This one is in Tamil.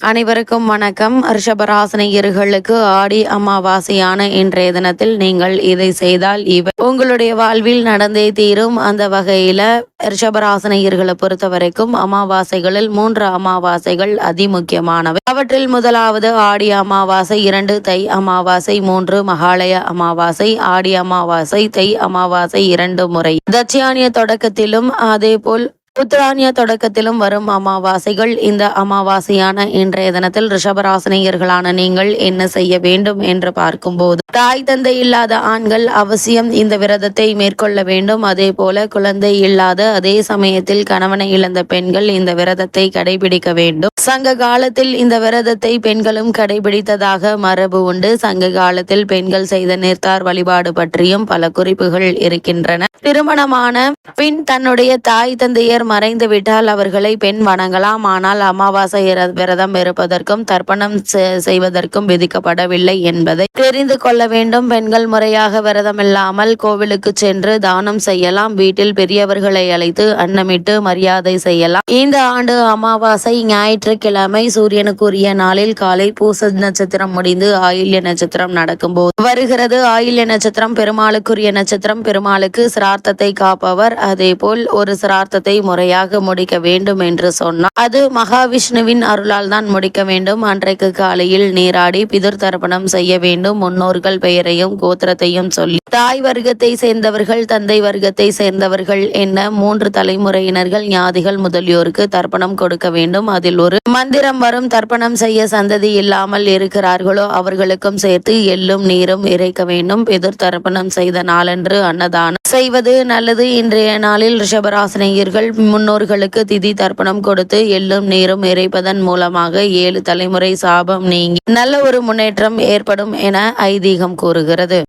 அனைவருக்கும் வணக்கம். ரிஷபராசனையர்களுக்கு ஆடி அமாவாசையான இன்றைய தினத்தில் நீங்கள் இதை செய்தால் இவை உங்களுடைய வாழ்வில் நடந்தே தீரும். அந்த வகையில ரிஷபராசனையர்களை பொறுத்த வரைக்கும் அமாவாசைகளில் மூன்று அமாவாசைகள் அதிமுக்கியமானவை. அவற்றில் முதலாவது ஆடி அமாவாசை இரண்டு தை அமாவாசை மூன்று மகாலய அமாவாசை ஆடி அமாவாசை தை அமாவாசை இரண்டு முறை. தட்சியானிய தொடக்கத்திலும் அதே போல் உத்தராணிய தொடக்கத்திலும் வரும் அமாவாசைகள் இந்த அமாவாசையான இன்றைய தினத்தில் ரிஷபராசினியர்களான நீங்கள் என்ன செய்ய வேண்டும் என்று பார்க்கும்போது தாய் தந்தை இல்லாத ஆண்கள் அவசியம் இந்த விரதத்தை மேற்கொள்ள வேண்டும். அதே போல குழந்தை இல்லாத அதே சமயத்தில் கணவனை இழந்த பெண்கள் இந்த விரதத்தை கடைபிடிக்க வேண்டும். சங்க காலத்தில் இந்த விரதத்தை பெண்களும் கடைபிடித்ததாக மரபு உண்டு. சங்க காலத்தில் பெண்கள் செய்த நேர்த்தார் வழிபாடு பற்றியும் பல குறிப்புகள் இருக்கின்றன. திருமணமான பின் தன்னுடைய தாய் தந்தையர் மறைந்து விட்டால் அவர்களை பெண் வணங்கலாம். ஆனால் அமாவாசை விரதம் இருப்பதற்கும் தர்ப்பணம் செய்வதற்கும் விதிக்கப்படவில்லை என்பதை தெரிந்து கொள்ள வேண்டும். பெண்கள் முறையாக விரதம் இல்லாமல் கோவிலுக்கு சென்று தானம் செய்யலாம். வீட்டில் பெரியவர்களை அழைத்து அன்னமிட்டு மரியாதை செய்யலாம். இந்த ஆண்டு அமாவாசை ஞாயிற்றுக்கிழமை சூரியனுக்குரிய நாளில் காலை பூச நட்சத்திரம் முடிந்து ஆயில்ய நட்சத்திரம் நடக்கும் போது வருகிறது. ஆயில்ய நட்சத்திரம் பெருமாளுக்குரிய நட்சத்திரம். பெருமாளுக்கு சிரார்த்தத்தை காப்பவர். அதே போல் ஒரு சிரார்த்தத்தை முறையாக முடிக்க வேண்டும் என்று சொன்னார். அது மகாவிஷ்ணுவின் அருளால் தான் முடிக்க வேண்டும். அன்றைக்கு காலையில் நீராடி பிதிர் தர்ப்பணம் செய்ய வேண்டும். முன்னோர்கள் பெயரையும் கோத்திரத்தையும் சொல்லி தாய் வர்க்கத்தை சேர்ந்தவர்கள் தந்தை வர்க்கத்தை சேர்ந்தவர்கள் என்ன மூன்று தலைமுறையினர்கள் ஞாதிகள் முதலியோருக்கு தர்ப்பணம் கொடுக்க வேண்டும். அதில் ஒரு மந்திரம் வரும். தர்ப்பணம் செய்ய சந்ததி இல்லாமல் இருக்கிறார்களோ அவர்களுக்கும் சேர்த்து எள்ளும் நீரும் இறைக்க வேண்டும். பிதிர் தர்ப்பணம் செய்த நாளன்று அன்னதானம் செய்வது நல்லது. இன்றைய நாளில் ரிஷபராசினியர்கள் முன்னோர்களுக்கு திதி தர்ப்பணம் கொடுத்து எள்ளும் நீரும் இறைப்பதன் மூலமாக ஏழு தலைமுறை சாபம் நீங்கி நல்ல ஒரு முன்னேற்றம் ஏற்படும் என ஐதீகம் கூறுகிறது.